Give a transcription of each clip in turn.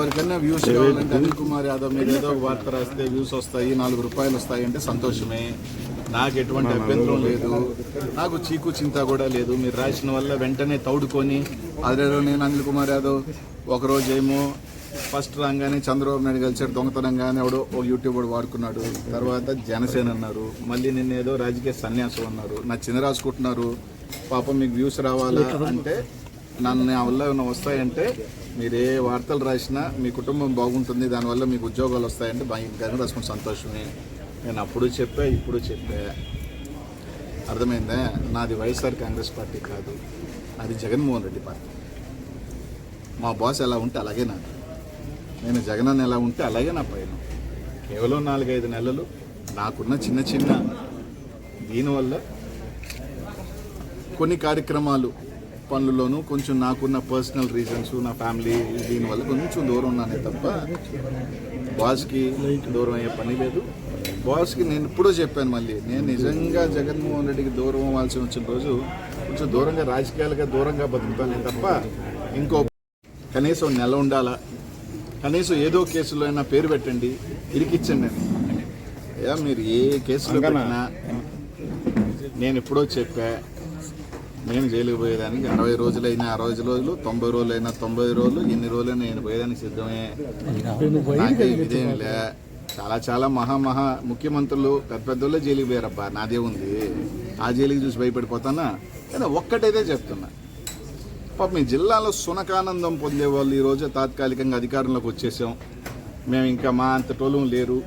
ఎవరికైనా వ్యూస్ కావాలంటే అనిల్ కుమార్ యాదవ్ మీద ఏదో ఒక వార్త రాస్తే వ్యూస్ వస్తాయి నాలుగు రూపాయలు వస్తాయి అంటే సంతోషమే. నాకు ఎటువంటి అభ్యంతరం లేదు. నాకు చీకు చింత కూడా లేదు. మీరు రాసిన వల్ల వెంటనే తౌడుకొని అదే నేను అనిల్ కుమార్ యాదవ్ ఒకరోజు ఏమో ఫస్ట్ రాగానే చంద్రబాబు నాయుడు కలిసాడు దొంగతనంగానే ఎవడో ఒక యూట్యూబర్ వాడుకున్నాడు. తర్వాత జనసేన అన్నారు. మళ్ళీ నిన్న ఏదో రాజకీయ సన్యాసం అన్నారు. నా చిన్న రాసుకుంటున్నారు పాపం మీకు వ్యూస్ రావాలా అంటే నన్ను నా వల్ల ఏమైనా వస్తాయంటే మీరు ఏ వార్తలు రాసినా మీ కుటుంబం బాగుంటుంది దానివల్ల మీకు ఉద్యోగాలు వస్తాయంటే భయంకరంగా రాసుకుని సంతోషమే. నేను అప్పుడు చెప్పా ఇప్పుడు చెప్పా. అర్థమైందా? నాది వైఎస్ఆర్ కాంగ్రెస్ పార్టీ కాదు. అది జగన్మోహన్ రెడ్డి పార్టీ. మా బాస్ ఎలా ఉంటే అలాగే నా నేను జగనన్న ఎలా ఉంటే అలాగే నా పైన. కేవలం నాలుగైదు నెలలు నాకున్న చిన్న చిన్న దీనివల్ల కొన్ని కార్యక్రమాలు పనుల్లోనూ కొంచెం నాకున్న పర్సనల్ రీజన్స్ నా ఫ్యామిలీ దీనివల్ల కొంచెం దూరం ఉన్నానే తప్ప బాస్కి దూరం అయ్యే పని లేదు. బాస్కి నేను ఎప్పుడో చెప్పాను మళ్ళీ నేను నిజంగా జగన్మోహన్ రెడ్డికి దూరం అవ్వాల్సి వచ్చిన రోజు కొంచెం దూరంగా రాజకీయాలుగా దూరంగా బతుకుతానే తప్ప ఇంకో కనీసం నెల ఉండాలా? కనీసం ఏదో కేసులో అయినా పేరు పెట్టండి ఇరికిచ్చండి నేను. మీరు ఏ కేసులో పెట్టినా నేను ఎప్పుడో చెప్పా నేను జైలుకి పోయేదానికి అరవై రోజులైనా అరవై రోజులు తొంభై రోజులైనా తొంభై రోజులు ఎన్ని రోజులైనా నేను పోయేదానికి సిద్ధమే. నాకే ఇదేమి లే. చాలా చాలా మహా మహా ముఖ్యమంత్రులు పెద్ద పెద్దోళ్ళే జైలుకి పోయారబ్బా. నాదే ఉంది ఆ జైలుకి చూసి భయపడిపోతానా? కానీ ఒక్కటైతే చెప్తున్నా. పాప మీ జిల్లాలో సునకానందం పొందే వాళ్ళు ఈరోజు తాత్కాలికంగా అధికారంలోకి వచ్చేసాం. మేము ఇంకా మా అంత టోలం లేరు.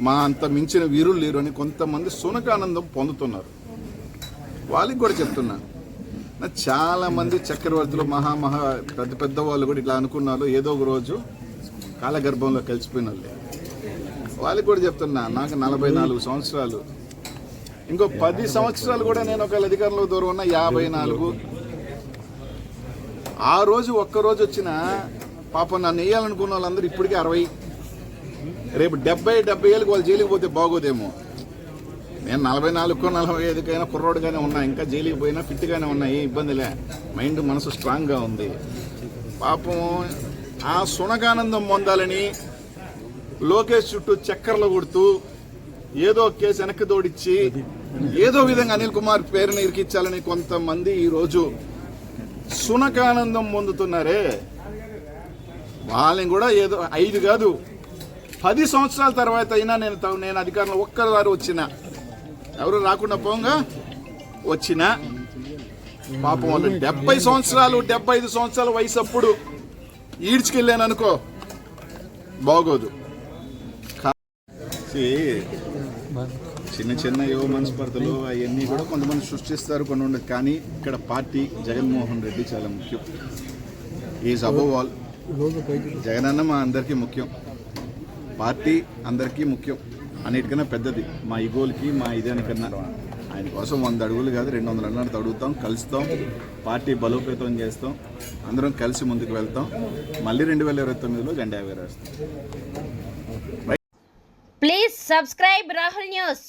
మా అంత మించిన వీరులు లేరు అని కొంతమంది సునకానందం పొందుతున్నారు. వాళ్ళకి కూడా చెప్తున్నాను చాలా మంది చక్రవర్తులు మహా మహా పెద్ద పెద్ద వాళ్ళు కూడా ఇట్లా అనుకున్నారు. ఏదో ఒక రోజు కాలగర్భంలో కలిసిపోయిన వాళ్ళే వాళ్ళకి కూడా చెప్తున్నా నాకు నలభై నాలుగు సంవత్సరాలు. ఇంకో పది సంవత్సరాలు కూడా నేను ఒకవేళ అధికారంలో దూరం ఉన్న యాభై నాలుగు. ఆ రోజు ఒక్క రోజు వచ్చిన పాపం నన్ను వేయాలనుకున్న వాళ్ళందరూ ఇప్పటికే అరవై. రేపు డెబ్బై డెబ్బై ఏళ్ళకి వాళ్ళు జైలుకి పోతే బాగోదేమో. నేను నలభై నాలుగు నలభై ఐదుకైనా కుర్రోడుగానే ఉన్నా ఇంకా జైలుకి పోయినా ఫిట్గానే ఉన్నా ఏ ఇబ్బందిలే. మైండ్ మనసు స్ట్రాంగ్గా ఉంది. పాపం ఆ సునగానందం పొందాలని లోకేష్ చుట్టూ చక్కర్లు కొడుతూ ఏదో కేసు వెనక్కి దోడిచ్చి ఏదో విధంగా అనిల్ కుమార్ పేరుని ఇరికిచ్చాలని కొంతమంది ఈరోజు సునకానందం పొందుతున్నారే. వాళ్ళని కూడా ఏదో ఐదు కాదు పది సంవత్సరాల తర్వాత అయినా నేను నేను అధికారంలో ఒక్కసారి వచ్చిన ఎవరు రాకుండా పోగా? వచ్చిన పాపం వాళ్ళు డెబ్బై సంవత్సరాలు డెబ్బై ఐదు సంవత్సరాల వయసు అప్పుడు ఈడ్చుకెళ్ళాను అనుకో బాగోదు చిన్న చిన్న యువ మనస్పర్ధలు అవన్నీ కూడా కొంతమంది సృష్టిస్తారు కొన్ని ఉండదు కానీ ఇక్కడ పార్టీ జగన్మోహన్ రెడ్డి చాలా ముఖ్యం. ఈజ్ అబవ్ ఆల్ జగనన్న మా అందరికీ ముఖ్యం. పార్టీ అందరికీ ముఖ్యం. అన్నిటికన్నా పెద్దది. మా ఇగోలకి మా ఇదానికన్నా. ఆయన కోసం వంద అడుగులు కాదు రెండు వందల అడుగులు తడుగుతాం కలుస్తాం పార్టీ బలోపేతం చేస్తాం అందరం కలిసి ముందుకు వెళ్తాం. మళ్ళీ రెండు వేల ఇరవై తొమ్మిదిలో జెండా ఎగరేస్తాం. Please subscribe Rahul news